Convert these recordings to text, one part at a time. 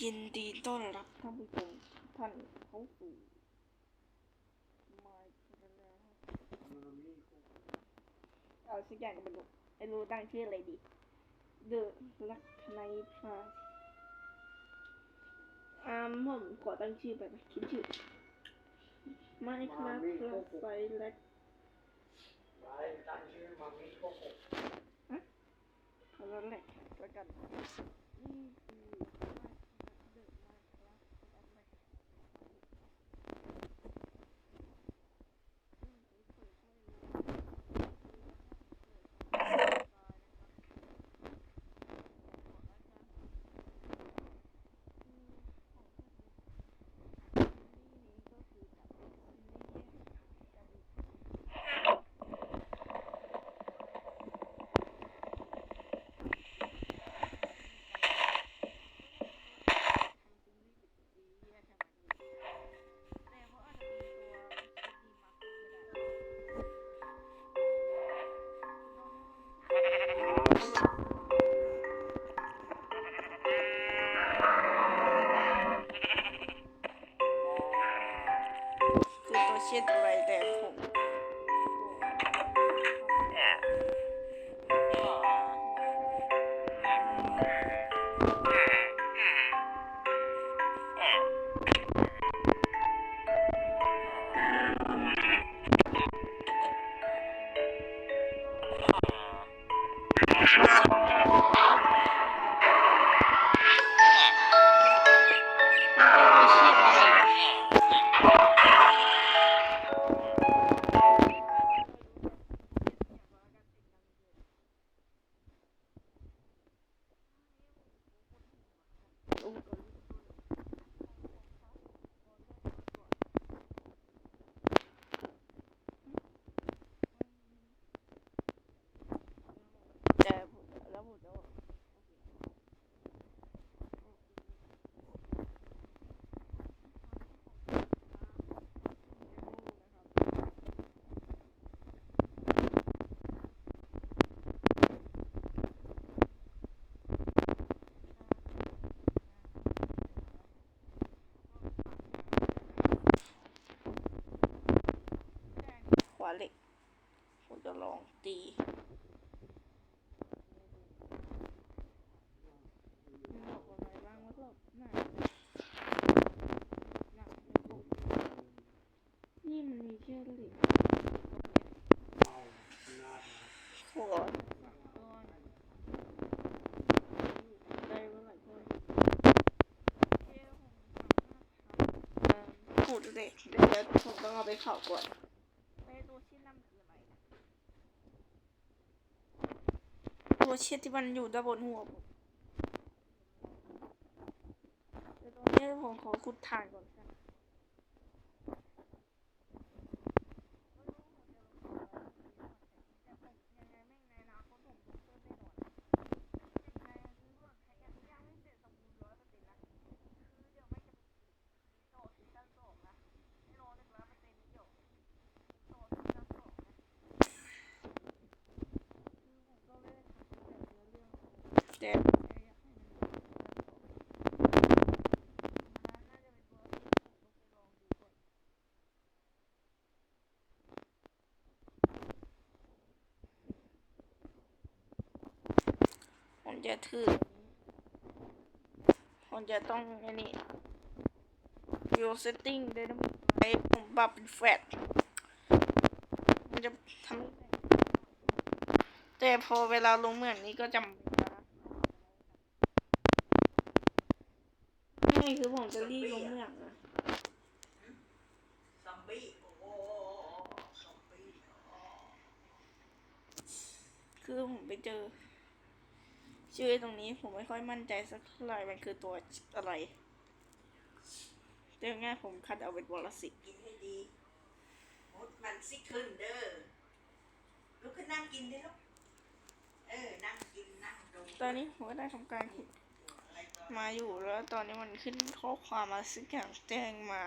ยินดีต้อนรับท่านผู้ชมทุกท่านเข้าสู่ Minecraft เอาสักอย่างก็ไม่รู้ไม่รู้ตั้งชื่ออะไรดี The Luck Night Plus อ่าผมขอตั้งชื่อไปนะคิดชื่อ Minecraft Plus Pilot ตั้งชื่อมามีโกหกเอาแล้วแหละแล้วกันนี่คือ คือตัวเช็ ผมจะลองตีบอกอะไรบ้างว่าแบหนักหนักนี่มันมีแค่เหล็กหน้าขอก้อนได้เมื่อไหร่ก็ขุดเหล็กเดี๋ยวผมต้องเอาไปเผาก่อนไอ้ตัวชิ้นนั่นคืออะไรนะตัว เช็ดที่มันอยู่ด้านบนหัวผมเดี๋ยวตอนนี้ผมขอขุดถ่านก่อน กันแต่ผมจะถือผมจะต้องอันนี้ view setting ได้นะไอผมปรับเป็นแฟลตมันจะทำแต่พอเวลาลงเหมืองนี้ก็จำ นี่คือผมจะรีบลงเหมืองนะซอมบี้โอ้โหซอมบี้คือผมไปเจอ ชื่อตรงนี้ผมไม่ค่อยมั่นใจสักเท่าไหร่มันคือตัวอะไรแต่ง่ายผมคัดเอาเป็นวอลสิตกินให้ดีมดมันซิขึ้นเด้อลุกขึ้นนั่งกินได้ลูกเออนั่งกินนั่งดมตอนนี้ผมก็ได้ทำการขุด มาอยู่แล้วตอนนี้มันขึ้นข้อความมาสักอย่างแจ้งมา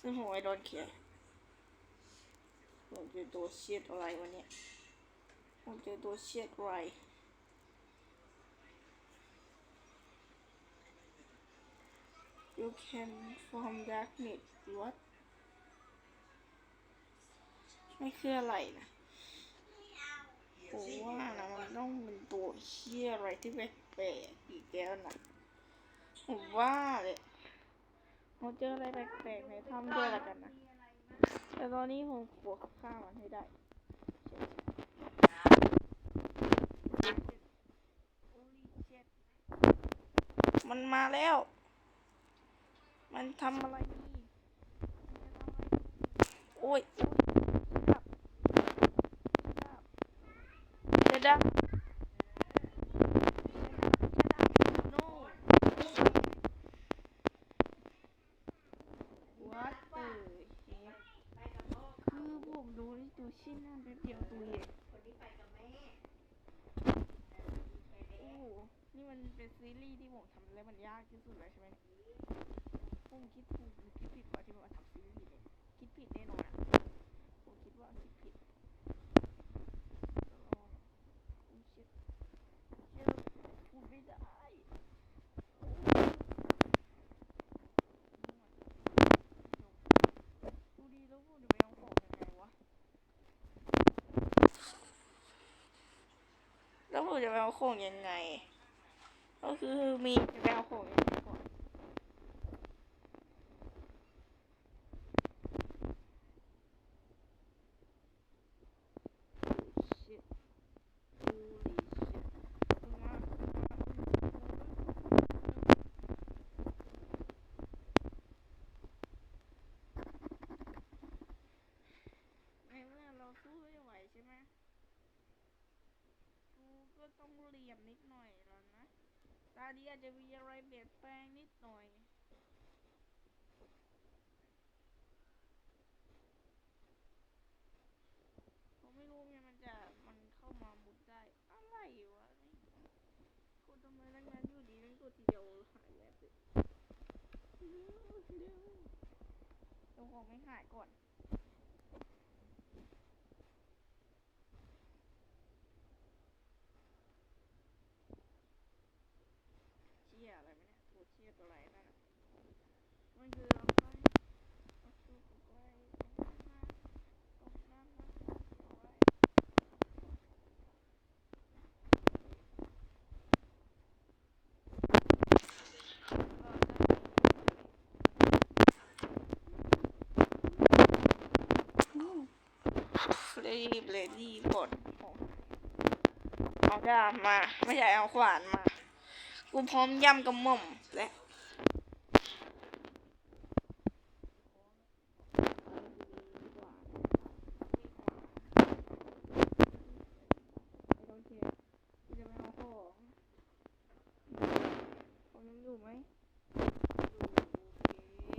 ซึ่งผมไม่โดนเขียนผมเจอตัวเชียดอะไรวะเนี่ยผมเจอตัวเชียดอะไร you can from darkness what ไม่คืออะไรนะผมว่านะมันต้องเป็นตัวเชี่ยอะไรที่แปลกๆอีกแล้วนะผมว่าเลยเราเจออะไรแปลกๆในถ้ำด้วยละกันนะ แต่ตอนนี้ผมกลัวฆ่ามันให้ได้มันมาแล้ว มันทำอะไรนี่โอ้ยเดี๋ยวดับโน่ What the heck คือผมดูในตัวชิ้นนั่นแป๊บเดียวตัวเอง คนที่ไปกับแม่ โอ้ นี่มันเป็นซีรีส์ที่ผมทำแล้วมันยากที่สุดเลยใช่ไหมผมคิดถูกหรือคิดผิดกว่าที่ผมทำซีรีส์เลยคิดผิดแน่นอนอะผมคิดว่าคิดผิดโอ้เชิดเชิดพูดไม่ได้โอ้ดูดีแล้วผมจะไปเอาของยังไงวะ แล้วผมจะไปเอาของยังไง ก็คือมีจะไปเอาของยังไงก่อนในเมื่อเราสู้ไม่ไหวใช่ไหม ก็ต้องเหลี่ยมนิดหน่อยแล้วนะ ตาดีอาจจะมีอะไรเปลี่ยนแปลงนิดหน่อยผมไม่รู้ไงมันจะมันเข้ามามุดได้ อะไรวะนี่กดทำไมนั่งงั้นอยู่ดีนั่งกดทีเดียวหายแวบเลยเร็วเร็วเดี๋ยวของไม่หายก่อน เชี่ยอะไรไหมเนี่ยตัวเชี่ยตัวอะไรนั่นน่ะมันคือเอาไปเอาตัวกูไปตรงนั้นนะตรงนั้นนะเอาไว้รีบ เลยรีบกดเอาดาบมา ไม่ใช่เอาขวานมา กูพร้อมย่ำกระหม่อมยังอยู่ไหมโอเค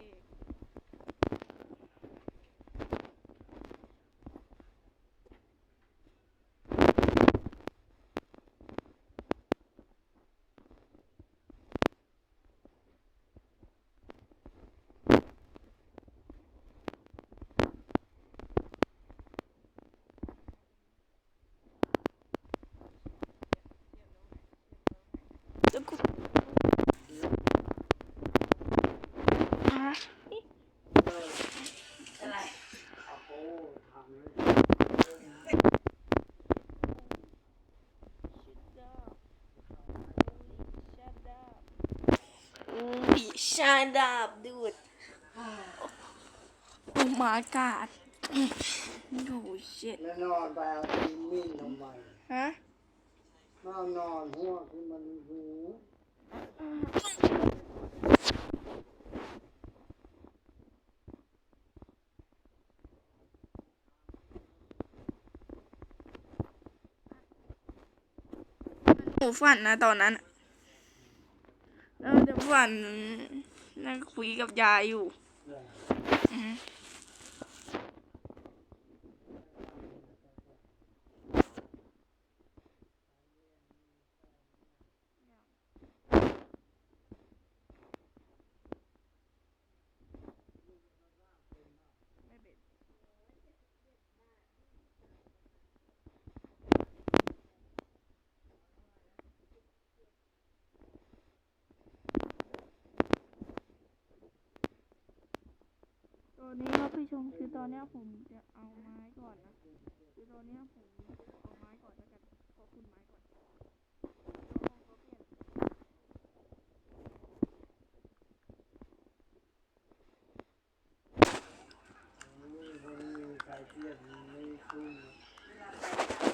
แล้วกูฮะ อะไร อุ้ยชาดาบดูดโอ้มากาดโอ้เช็ดแล้วนอนไปเอาทีมิ่งทำไมฮะนอนนอนหัวที่มันหู หนูฝันนะตอนนั้น แล้วจะฝันนั่งคุยกับยายอยู่ เนี่ย อือฮึไม่เป็น อนนี้ครับผู้ชมคือตอนนี้ผมจะเอาไม้ก่อนนะคือตอนนี้ผมเอาไม้ก่อนแล้วกันขอคุณไม้ก่อน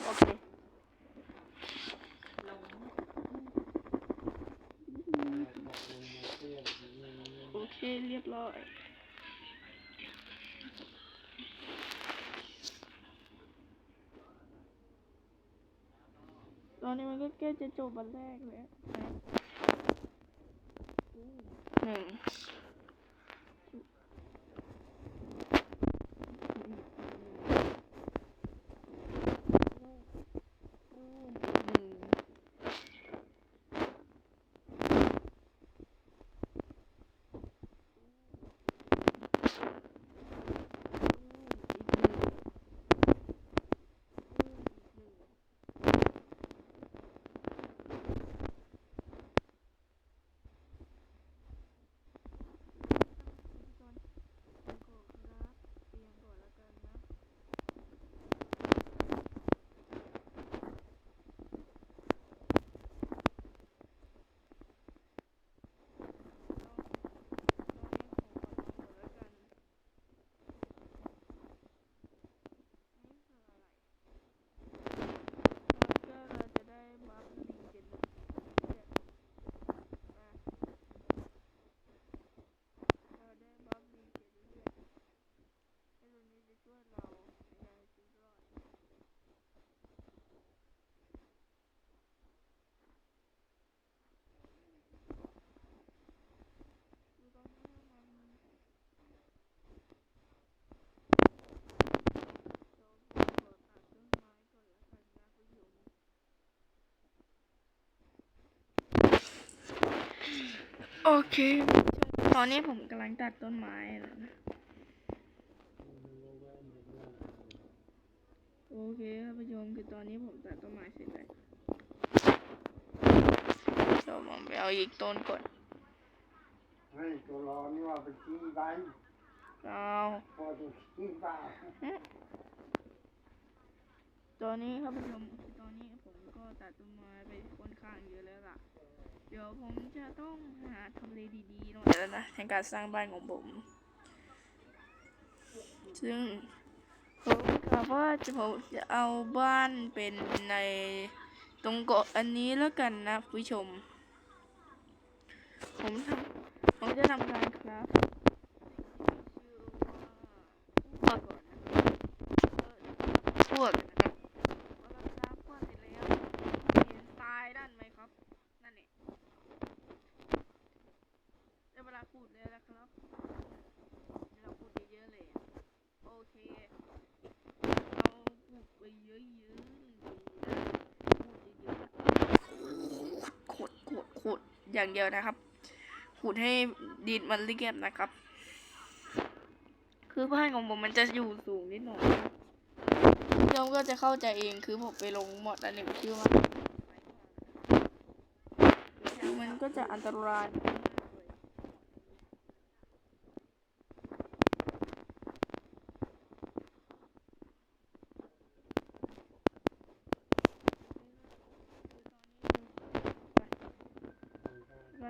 โอเคโอเคเรียบร้อย แกจะจบวันแรกเลยนะหนึ่งหนึ่งก็เราจะได้บัฟรีเจนเราได้บัฟรีเจนเลือดไอ้ตัวนี้จะช่วยเราในการชีวิตรอดคือตอนนี้มันเราขอตัดต้นไม้ก่อนแล้วกันนะผู้ชม โอเค ตอนนี้ผมกำลังตัดต้นไม้แล้วนะ โอเคครับผู้ชมคือตอนนี้ผมตัดต้นไม้เสร็จแล้วเดี๋ยวผมไปเอาอีกต้นก่อนให้ตัวร้อนนี่ว่าไปชี้ไปเอาพอจะชี้ไปตอนนี้ครับผู้ชมคือตอนนี้ผมก็ตัดต้นไม้ไปค่อนข้างเยอะแล้วล่ะเดี๋ยวผมจะต้องหาทำเลดีๆหน่อยแล้วนะในการสร้างบ้านของผม ซึ่งผมกะว่าจะผมจะเอาบ้านเป็นในตรงเกาะอันนี้แล้วกันนะผู้ชม ผมทำผมจะทำการครับพวกก่อนนะครับพวกนะครับพอเราครับพวกเสร็จแล้วเห็นทรายด้านไหมครับ นั่นเองได้เวลาขุดแล้วนะครับเราขุดเยอะๆเลยอะโอเค เราขุดไปเยอะๆเลยนะขุดเยอะๆขุดขุดขุด อย่างเดียวนะครับขุดให้ดินมันเรียบนะครับ คือบ้านของผมมันจะอยู่สูงนิดหน่อยนะผู้ชมก็จะเข้าใจเองคือผมไปลงหมดอันหนึ่งชื่อว่ามันก็จะอันตราย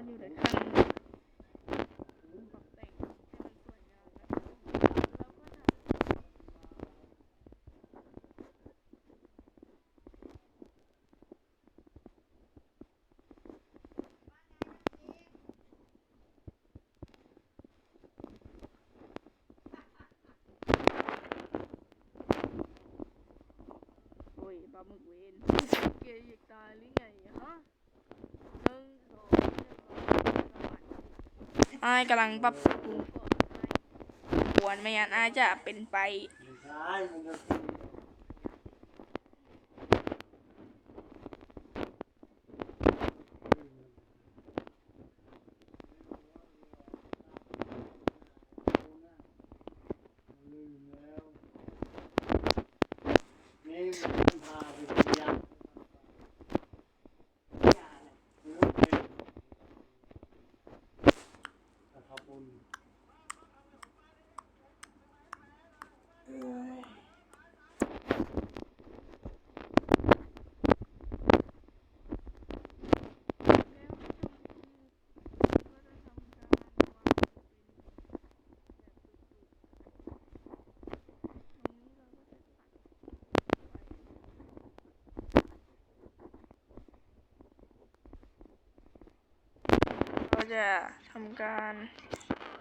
มากเลยก็อยู่ใน อยอายกำลังปรับปรุงก่อนไม่งั้นอายจะเป็นไป ไม่ใช่มันจะขึ้นลืมแล้วนี่มันพาไปที่ยักษ์ ยาเลย หรือเป็นตะขบุญ จะทำการ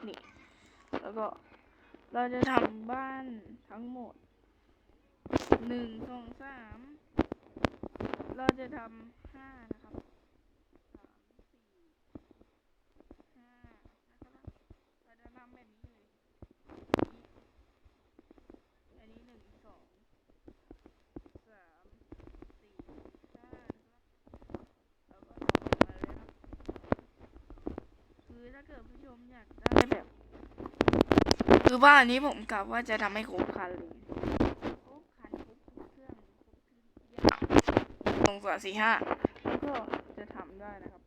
นี่แล้วก็เราจะทำบ้านทั้งหมดหนึ่งสองสามเราจะทำห้านะครับสามสี่ห้านะครับเราจะทำแบบนี้เลย อันนี้หนึ่งสองสามสี่ห้านะครับแล้วก็ต่อมาเลยครับ คือถ้าเกิดผู้ชมอยาก ได้แบบ คือบ้านนี้ผมกะว่าจะทำให้ครบคันเลยครบคันครบทุกเครื่องครบทุกอย่างสองสามสี่ห้าแล้วก็จะทำได้นะครับ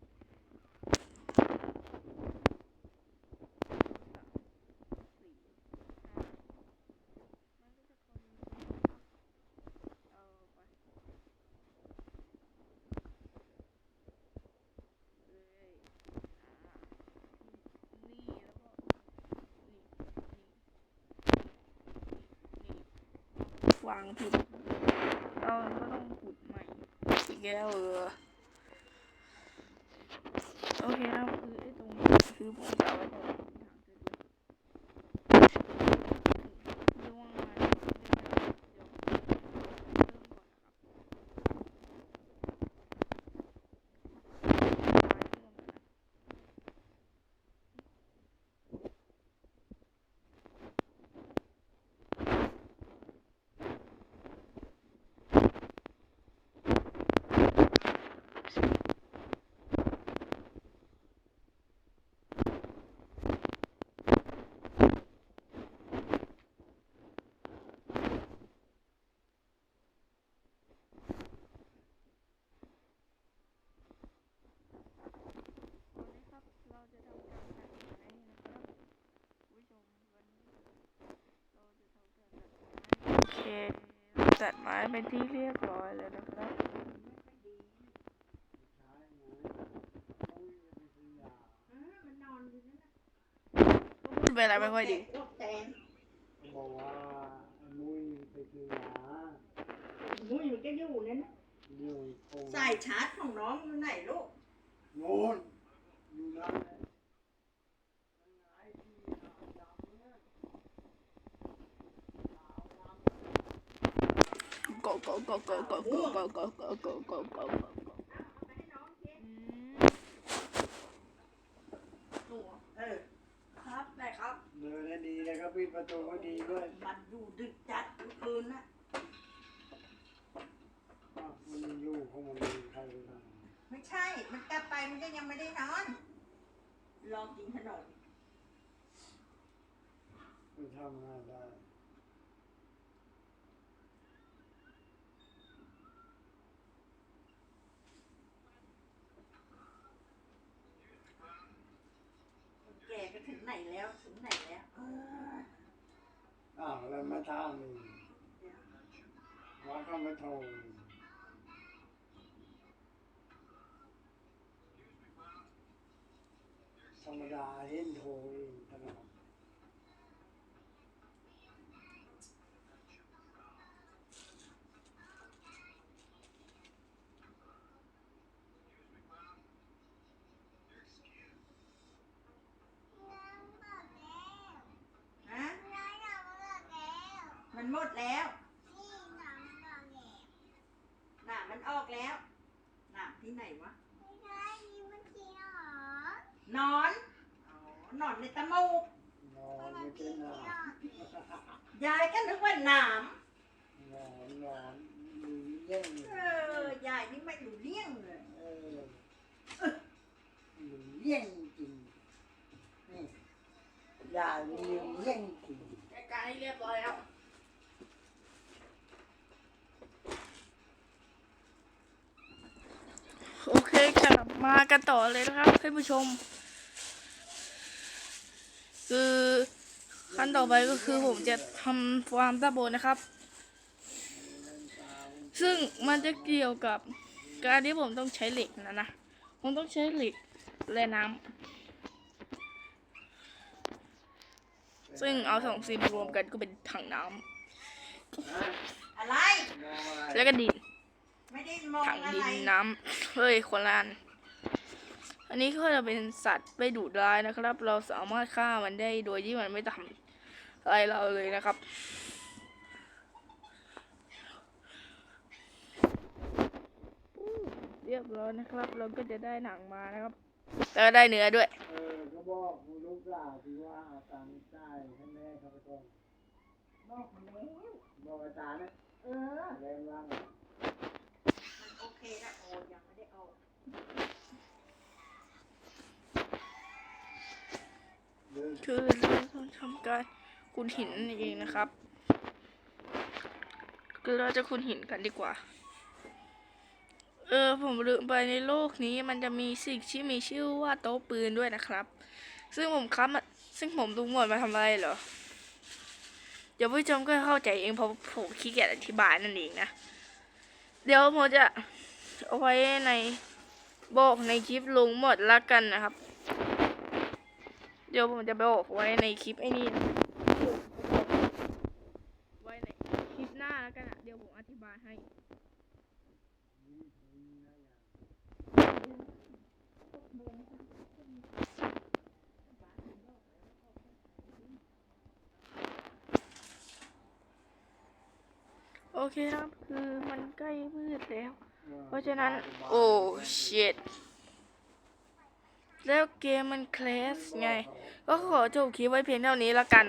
สามสี่ห้า มันก็จะคอมเมนต์เอาไปเลยอ่านี่แล้วก็นี่นี่นี่ วางผิดเราก็ต้องขุดใหม่อีกแล้วเออโอเคนะคือไอ้ตรงนี้คือผมจะเอาไว้ตรงนี้ทางเดิน ระวังไม้เดี๋ยวเริ่มก่อนนะครับวันนี้ครับเราจะทำการตัดไม้นะครับผู้ชมวันนี้เราจะทำการตัดไม้โอเค ตัดไม้เป็นที่เรียบร้อยแล้วนะครับใช้ไหมต้องไปซื้อยาเออมันนอนอยู่นั่นน่ะพูดไปอะไรไม่ค่อยดีโรคแตนเขาบอกว่าไอ้มุ้ยไปซื้อยามุ้ยมันก็อยู่นั่นน่ะเรื่องโควิดสายชาร์จของน้องอยู่ไหนลูกโน่นอยู่นั่นแหละมันไอ้ที่ดำๆเนี่ยขาวดำ go go go go go go go go go go go go go เออครับได้ครับเดินให้ดีเลยครับปิดประตูให้ดีด้วยมันอยู่ดึกจัดทุกคืนนะอะมันอยู่ของมันใครไปทไม่ใช่ มันกลับไปมันก็ยังไม่ได้นอนรอกินขนมมันทำงานได้ แกก็ถึงไห นแล้วถึงไหนแล้วเอออ้าวแล้วมาทำอีกเดี๋ยวว่าก็มาโทรธรรมดาเห็นโท มันหมดแล้วหนามมันออกแล้วหนามที่ไหนวะหนอนอ๋อหนอนในตะมูกนอนไม่เป็นหนอนยายก็นึกว่าหนามนอนนอนมีเล่นเออยายนี่ไม่รู้เรื่องเลยเออมีเล่นจริงนี่ยายมีเล่นจริงรายการให้เรียบร้อยแล้ว โอเคครับ มากันต่อเลยนะครับท่านผู้ชม คือขั้นต่อไปก็คือผมจะทำฟาร์มตะโบนนะครับ ซึ่งมันจะเกี่ยวกับการที่ผมต้องใช้เหล็กนะนะผมต้องใช้เหล็กและน้ำซึ่งเอาสองสิ่งรวมกันก็เป็นถังน้ำอะไรมองอะไรแล้วก็ดินไม่ได้มองถังอะดิไรนน้ำเฮ้ยคนละอันไอันนี้ก็จะเป็นสัตว์ไม่ดุร้ายนะครับ เราสามารถฆ่ามันได้โดยที่มันไม่ทำอะไรเราเลยนะครับเรียบร้อยนะครับ เราก็จะได้หนังมานะครับแล้วได้เนื้อด้วย เออก็บอกลูกสาวที่ว่าเอาตังค์จ่ายให้แม่เขาไปก่อนบอกแล้วบอกอาจารย์นะเออแรงว่างมันโอเคแล้วโอนยังไม่ได้โอน เดิน คือเราต้องทำการขุดหินนั่นเองนะครับคือเราจะขุดหินกันดีกว่า เออผมลืมไปในโลกนี้มันจะมีสิ่งที่มีชื่อว่าโต๊ะปืนด้วยนะครับ ซึ่งผมครับซึ่งผมดูหมดมาทำอะไรเหรอ เดี๋ยวผู้ชมก็เข้าใจเองเพราะผมขี้เกียจอธิบายนั่นเองนะ เดี๋ยวผมจะเอาไว้ในบอกในคลิปลงหมดละกันนะครับ ดี๋ยวผมจะไปบอกไว้ในคลิปไอ้นี่นะไว้ในคลิปหน้าแล้วกันอะเดี๋ยวผมอธิบายให้โอเคครับ คือมันใกล้มืดแล้ว เพราะฉะนั้น โอ้ชิต แล้วเกมมันแคลสไง ก็ขอจบคลิปไว้เพียงเท่านี้ละกัน